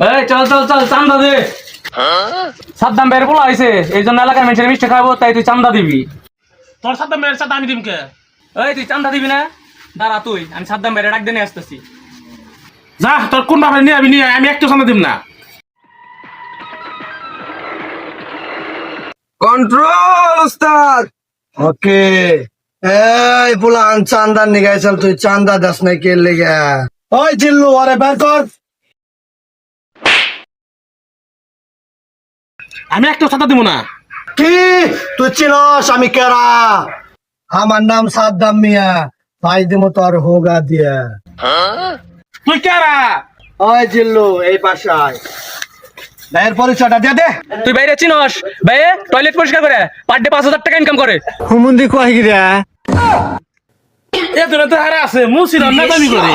এই চল চল চল চান্দা দে। সাদ্দাম বের বলা হয়েছে এই জন্য এলাকার মানুষের মিষ্টি খাব তাই তুই চান্দা দিবি। তোর সাথে মেয়ের সাথে আমি দিমকে এই তুই চান্দা দিবি না? দাঁড়া তুই আমি সাদ্দাম বের ডাক দিয়ে নিয়ে আসতেছি। যা তোর কোন ভাবে নিয়ে আমি নিয়ে আমি একটু সামনে দিম না। কন্ট্রোল উস্তাদ। ওকে। এই বুলান চান্দা নিগাইছাল তুই চান্দা দাস নাই কে লেগে? ওই জিল্লু আরে বের কর। আমি একটু সাথে দিব না। কি? তুই চিনস আমি কেরা? আমার নাম সাদ্দাম মিয়া। ভাই দিমো তোর হোগা দিয়া। তুই কেরা? ওই জিল্লু এই পাশায় ভাইয়ের পরিচয়টা দিয়ে দে। তুই বাইরে চিনস? বাইরে টয়লেট পরিষ্কার করে পার ডে পাঁচ হাজার টাকা ইনকাম করে। হুমুন্দি কয় গিরা এ তোরা তো হারা আছে মুসির না দাবি করে।